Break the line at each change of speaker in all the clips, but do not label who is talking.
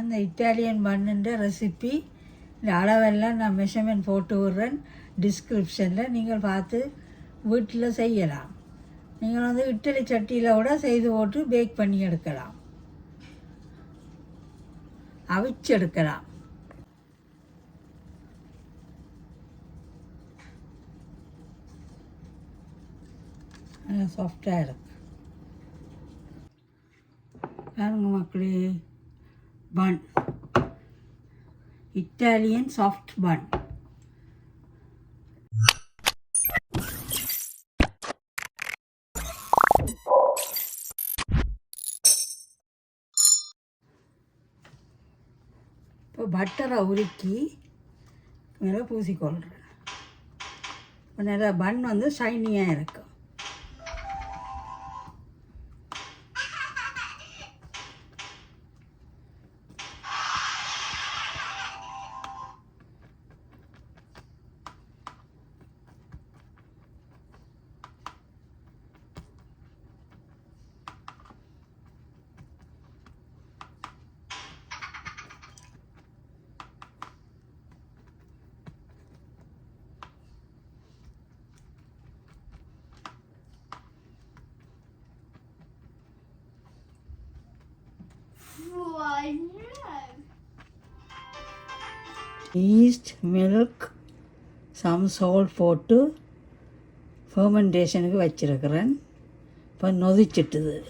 அந்த இட்டாலியன் பண்ணுன்ற ரெசிபி இந்த அளவெல்லாம் நான் மெஷர்மெண்ட் போட்டு விட்றேன். டிஸ்கிரிப்ஷனில் நீங்கள் பார்த்து வீட்டில் செய்யலாம். நீங்கள் வந்து இட்டலி சட்டியில் கூட செய்து போட்டு பேக் பண்ணி எடுக்கலாம். அவிச்சு எடுக்கலாம் சாஃப்டாக இருக்கு. பாருங்க மக்களே. பன் இட்டாலியன் சாஃப்ட் பன் இப்போ பட்டரை உருக்கி மேலே பூசிக்கொள்கிறேன் இப்போ நல்லா பன் வந்து ஷைனியாக இருக்கும் ஈஸ்ட் மில்க் சம் சோல் போட்டு ஃபர்மெண்டேஷனுக்கு வச்சிருக்கிறேன். இப்போ நொதிச்சிட்டுது.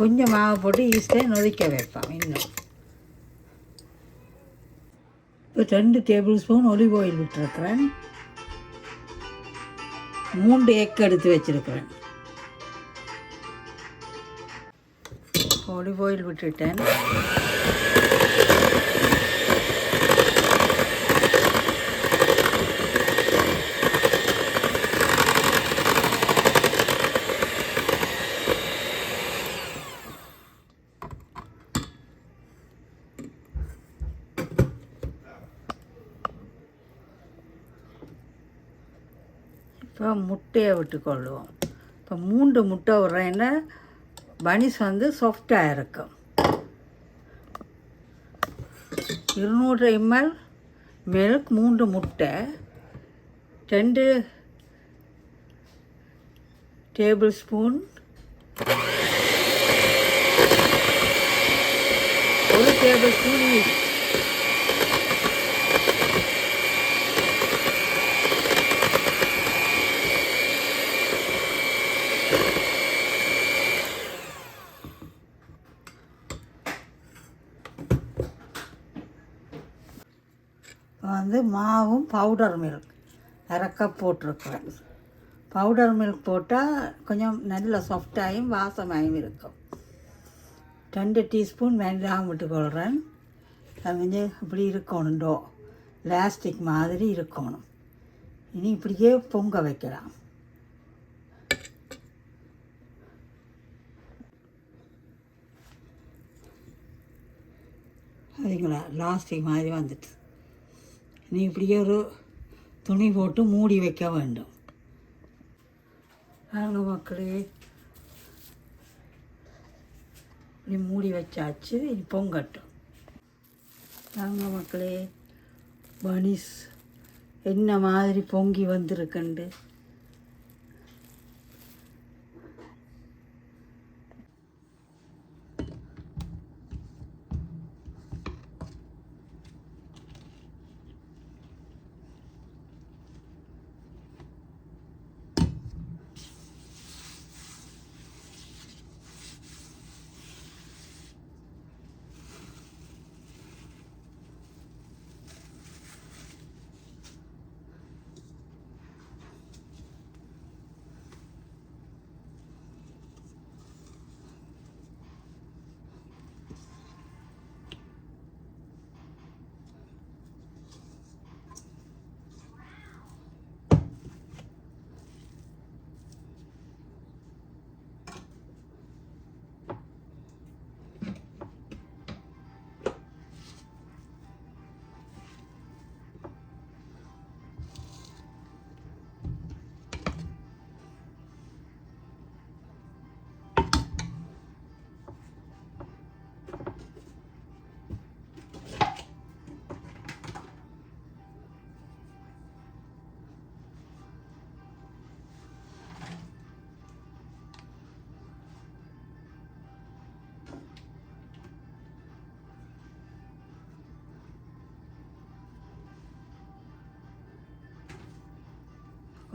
கொஞ்சம் மாவு போட்டு ஈஸ்டை நொதிக்க வைப்போம் இன்னும். இப்போ ரெண்டு டேபிள் ஸ்பூன் ஒலிவ் ஆயில் விட்டுருக்குறேன். மூன்று எக் எடுத்து வச்சுருக்குறேன். ஒலிவ் ஆயில் விட்டுட்டேன் இப்போ முட்டையை விட்டுக்கொள்வோம் இப்போ மூன்று முட்டை விட்றேன்னா பனிஸ் வந்து சாஃப்டாக இருக்கும். இருநூறு எம்எல் மில்க் மூன்று முட்டை ரெண்டு டேபிள் ஸ்பூன் ஒரு டேபிள் ஸ்பூன் ஈஸ்ட் இப்போ வந்து மாவும் பவுடர் மில்க் அரை கப் போட்டிருக்கிறேன். பவுடர் மில்க் போட்டால் கொஞ்சம் நல்ல சாஃப்டாயும் வாசமாயும் இருக்கும். ரெண்டு டீஸ்பூன் வெங்காயம் விட்டுக்கொள்கிறேன் அது வந்து இப்படி இருக்கணுண்டோ லாஸ்டிக் மாதிரி இருக்கணும். இனி இப்படியே பொங்க வைக்கலாம். அதுங்களா லாஸ்டிக் மாதிரி வந்துட்டு. நீ இப்படியே ஒரு துணி போட்டு மூடி வைக்க வேண்டும். வாங்க மக்களே. இப்படி மூடி வச்சாச்சு இனி பொங்கட்டும் வாங்க மக்களே பனிஸ் என்ன மாதிரி பொங்கி வந்திருக்குண்டு.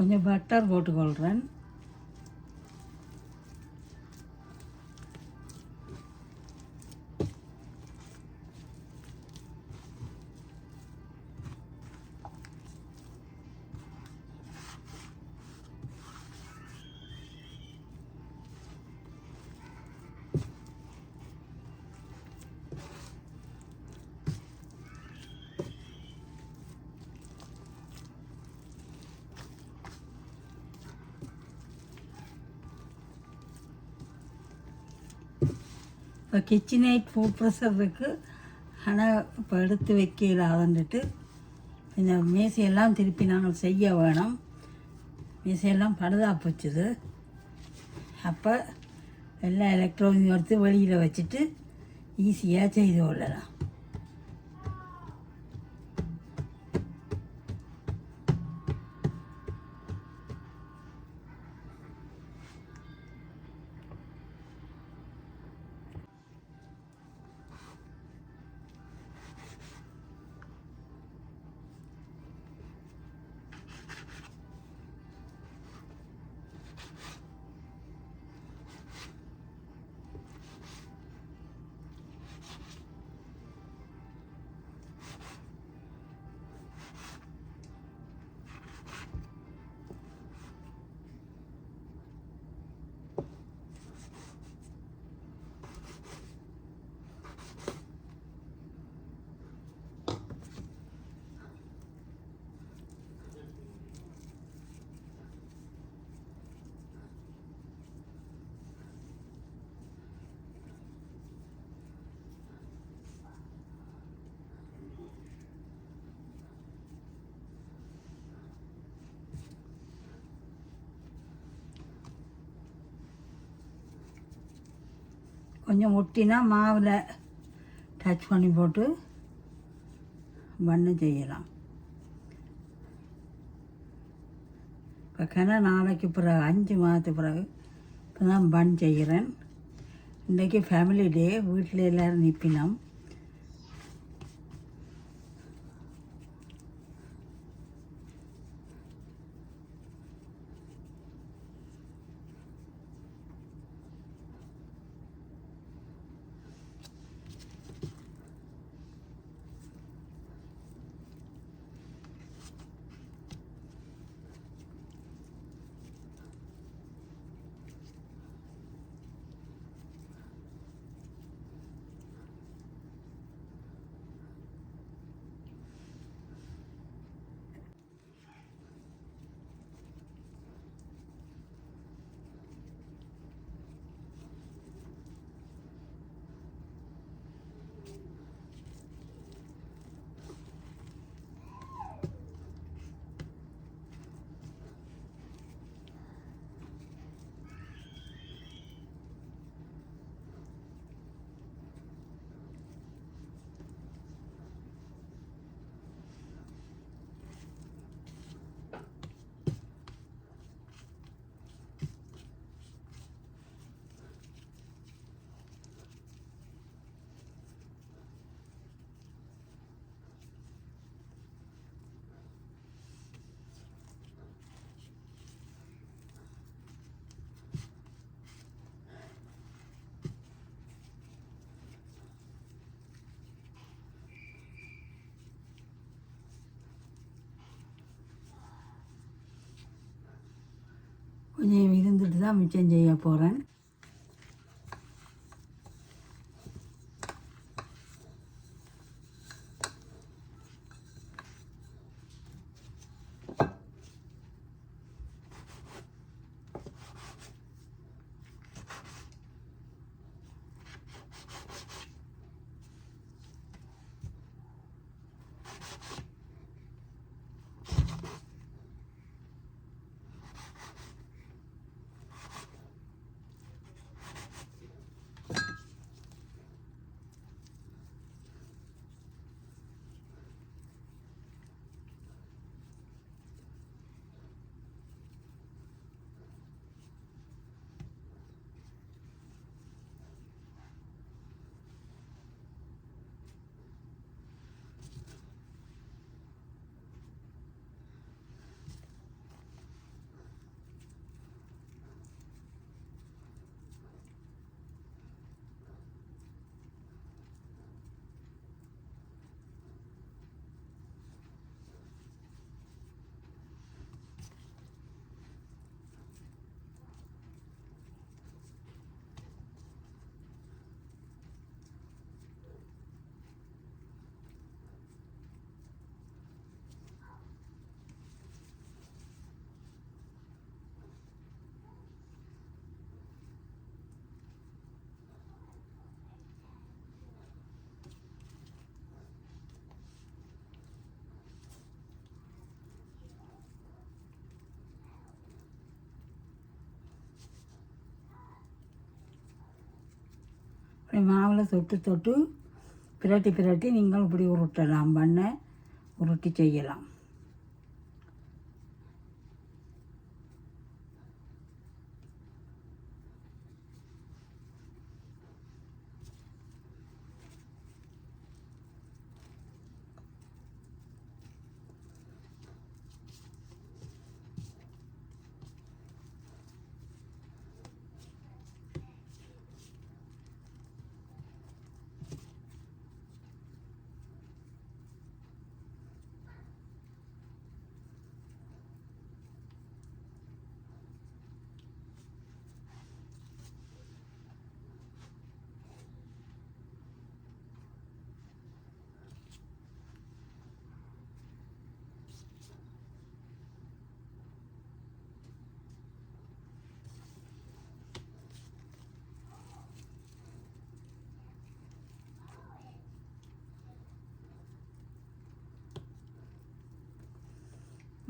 கொஞ்சம் பட்டர் போட்டுக்கொள்கிறேன் கிச்சன் எயிட் ஃபுட் ப்ரெஷர் இருக்குது ஆனால் இப்போ எடுத்து வைக்கலாதுன்ட்டு இந்த மேசையெல்லாம் திருப்பி நாங்கள் செய்ய வேணும். மேசையெல்லாம் படுதா போச்சுது. அப்போ எல்லா எலக்ட்ரானிக் எடுத்து வெளியில் வச்சுட்டு ஈஸியாக செய்து கொள்ளலாம். கொஞ்சம் ஒட்டினா மாவில் டச் பண்ணி போட்டு பண்ணு செய்யலாம். இப்போ கிண நாளைக்கு பிறகு அஞ்சு மாதத்துக்கு பிறகு இப்போ தான் பன் செய்கிறேன் இன்றைக்கி ஃபேமிலி டே வீட்டில் எல்லோரும் நிற்பினோம் கொஞ்சம் இருந்துட்டு தான் மிச்சம் செய்ய போகிறேன் இப்படி மாவில் தொட்டு தொட்டு பிரட்டி பிரட்டி நீங்கள் இப்படி உருட்டலாம் பண்ண உருட்டி செய்யலாம்.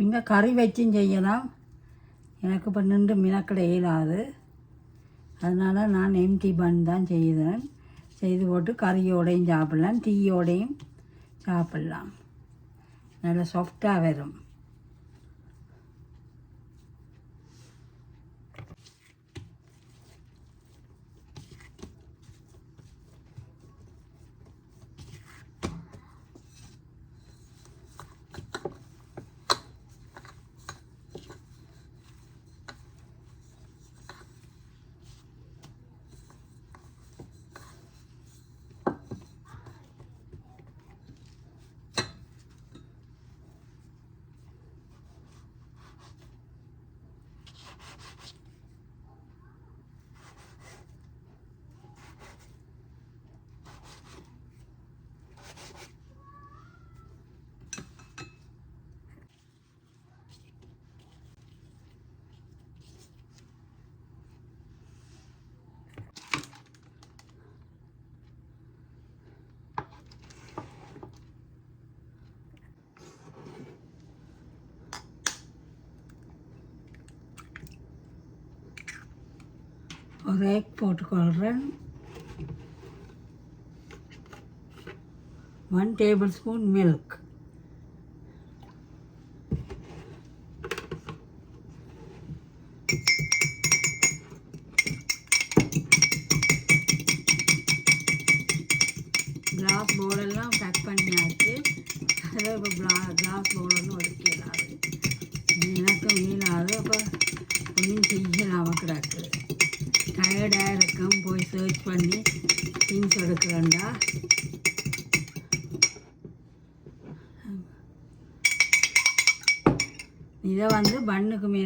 நீங்கள் கறி வச்சும் செய்யலாம். எனக்கு இப்போ நின்று மினக்கடை இயலாது. அதனால் நான் எம்டி பன் தான் செய்தேன் செய்து போட்டு கறியோடையும் சாப்பிட்லாம் டீயோடையும் சாப்பிட்லாம். நல்லா சாஃப்டாக வரும். ஒரு எக் போட்டுக்கொள்கிறேன். One table spoon milk glass பவுலெல்லாம் பேக் பண்ணியாச்சு. அதில் இப்போ கிளாஸ் பவுலன்னு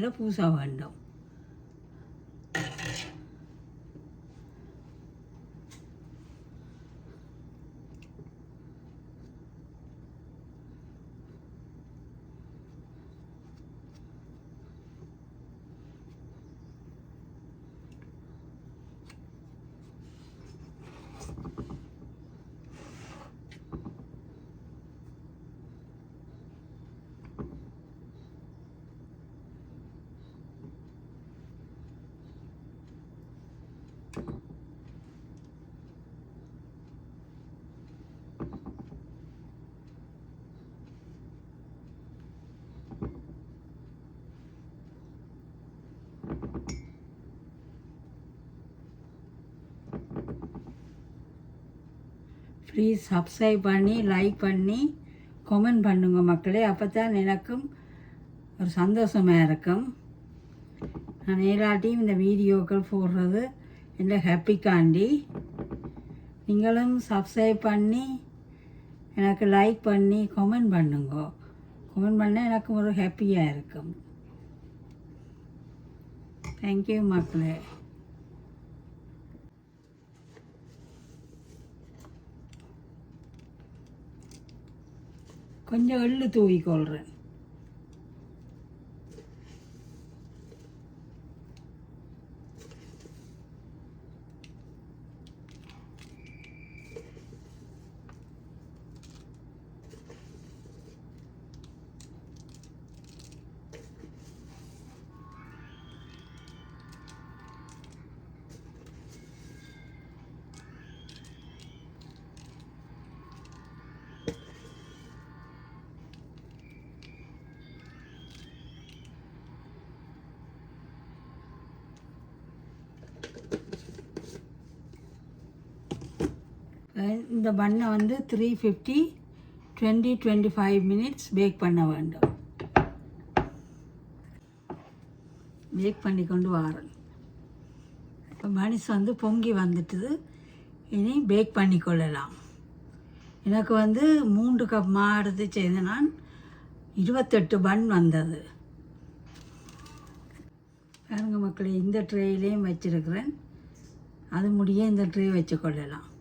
பண்ணுக்கு மேலே ப்ளீஸ் சப்ஸ்கிரைப் பண்ணி லைக் பண்ணி கமெண்ட் பண்ணுங்க மக்களே. அப்போ தான் எனக்கும் ஒரு சந்தோஷமாக இருக்கும். நான் எல்லாட்டையும் இந்த வீடியோக்கள் போடுறது எந்த ஹாப்பிக்காண்டி நீங்களும் சப்ஸ்கிரைப் பண்ணி எனக்கு லைக் பண்ணி கமெண்ட் பண்ணுங்க. கமெண்ட் பண்ணால் எனக்கு ஒரு ஹாப்பியாக இருக்கும். தேங்க்யூ மக்களே. கொஞ்சம் எள்ளு தூவி கொள்கிறேன் இந்த பண்ணை வந்து three fifty twenty twenty five minutes bake பண்ண வேண்டும். பேக் பண்ணி கொண்டு வரேன். இப்போ மனுஷ் வந்து பொங்கி வந்துட்டுது. இனி பேக் பண்ணி கொள்ளலாம். எனக்கு வந்து மூன்று கப் மாடுது செய்து நான். இருபத்தெட்டு பன் வந்தது. பாருங்க மக்களை இந்த ட்ரேயிலையும் வச்சுருக்கிறேன். அது முடிய இந்த ட்ரே வச்சு கொள்ளலாம்.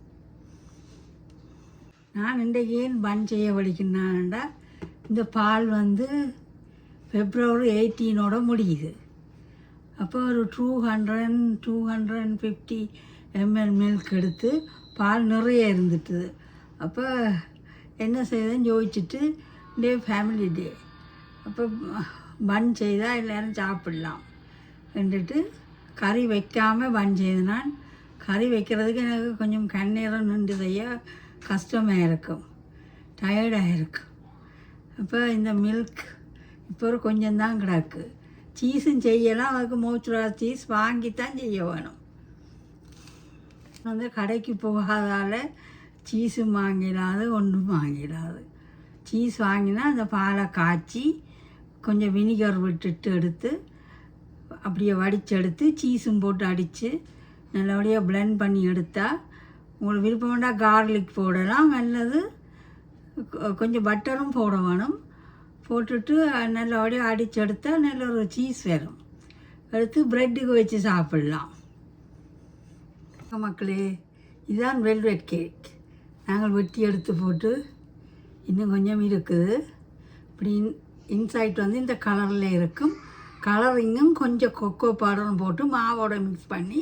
நான் இன்றைக்கு ஏன் பன் செய்ய வலிக்கினான்டா இந்த பால் வந்து பிப்ரவரி எயிட்டீனோட முடியுது. அப்போ ஒரு two hundred two hundred fifty ml milk எடுத்து பால் நிறைய இருந்துட்டுது அப்போ என்ன செய்யுதுன்னு யோசிச்சுட்டு டே ஃபேமிலி டே அப்போ பன் செய்தால் எல்லோரும் சாப்பிடலாம் என்றுட்டு கறி வைக்காமல் பன் செய்தனான் கறி வைக்கிறதுக்கு எனக்கு கொஞ்சம் கண்ணீரம் நின்று செய்ய கஷ்டமாக இருக்கும் டயர்டாக இருக்கும் அப்போ இந்த மில்க் இப்போ ஒரு கொஞ்சம் தான் கிடக்கு. சீஸும் செய்யலாம் அதுக்கு மோச்சுரா சீஸ் வாங்கித்தான் செய்ய வேணும். வந்து கடைக்கு போகாதால் சீஸும் வாங்கிடாது ஒன்றும் வாங்கிடாது. சீஸ் வாங்கினா அந்த பாலை காய்ச்சி கொஞ்சம் வினிகர் விட்டுட்டு எடுத்து அப்படியே வடிச்செடுத்து சீஸும் போட்டு அடித்து நல்லபடியாக ப்ளெண்ட் பண்ணி எடுத்தால் உங்களுக்கு விருப்பம் வேண்டாம் கார்லிக் போடலாம். அல்லது கொஞ்சம் பட்டரும் போட வேணும். போட்டுட்டு நல்லபடியாக அடித்து எடுத்தால் நல்ல ஒரு சீஸ் வரும். எடுத்து ப்ரெட்டுக்கு வச்சு சாப்பிட்லாம். மக்களே இதுதான் வெல்வெட் கேக் நாங்கள் வெட்டி எடுத்து போட்டு இன்னும் கொஞ்சம் இருக்குது. இப்படி இன் இன்சைட் வந்து இந்த கலரில் இருக்கும். கலரிங்கும் கொஞ்சம் கொக்கோ பவுடரும் போட்டு மாவோட மிக்ஸ் பண்ணி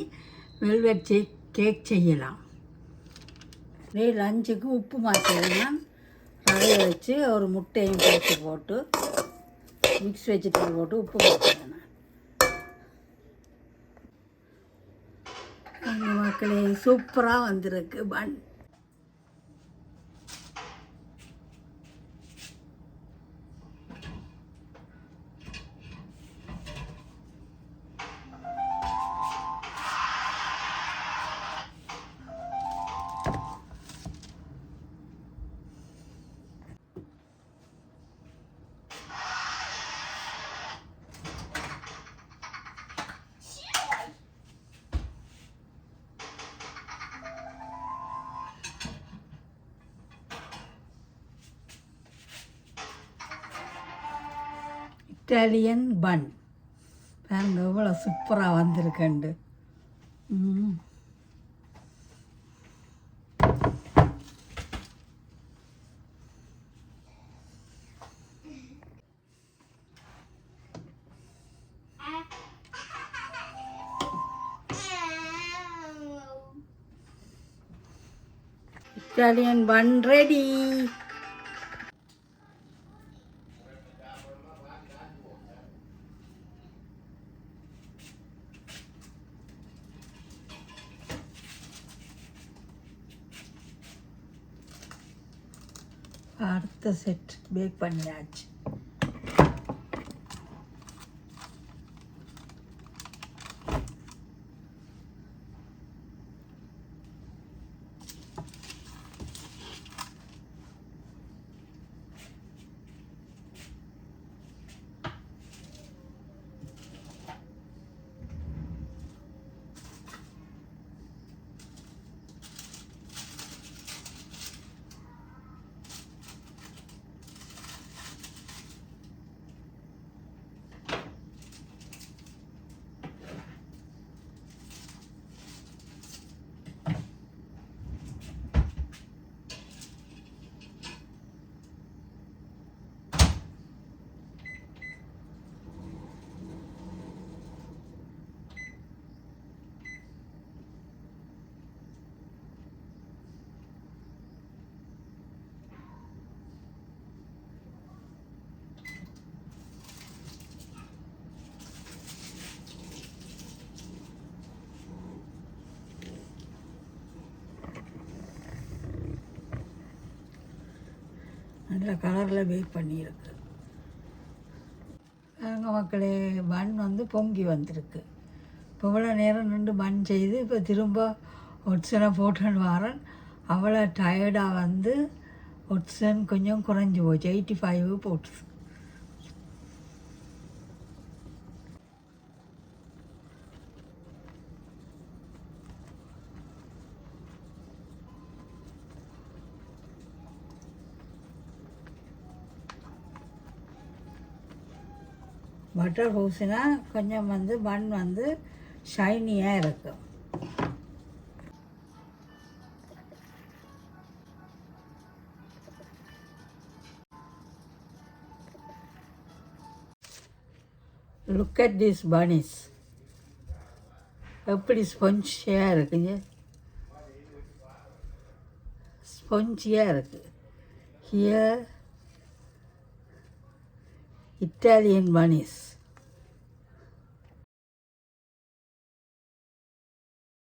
வெல்வெட் கேக் கேக் செய்யலாம். அப்படியே லஞ்சுக்கு உப்பு மாற்றிடலாம் ரவையை வச்சு ஒரு முட்டையும் போட்டு போட்டு மிக்ஸ் வெஜிடபிள் போட்டு உப்பு போட்டுருவேன் மக்களே சூப்பராக வந்திருக்கு பன். இட்டாலியன் பன் பாருங்க எவ்வளோ சூப்பராக வந்திருக்கண்டு. ம் இட்டாலியன் பன் ரெடி அடுத்த செட் பேக் பண்ணியாச்சு இந்த கலரில் பேக் பண்ணியிருக்கு. பாருங்க மக்களே பன் வந்து பொங்கி வந்திருக்கு. இப்போ இவ்வளோ நேரம் நின்று பன் செய்து இப்போ திரும்ப ஒட்சனை போட்டுன்னு வரேன். அவ்வளோ டயர்டாக வந்து ஒட்சன் கொஞ்சம் குறைஞ்சி போச்சு. எயிட்டி ஃபைவ் போட்டு பட்டர் பூசினா கொஞ்சம் வந்து பன் வந்து ஷைனியாக இருக்கும் லுக் அட் திஸ் பனிஸ் எப்படி ஸ்பொஞ்சியாக இருக்குங்க ஸ்பொஞ்சியாக இருக்குது ஹியர் இட்டாலியன் பனிஸ்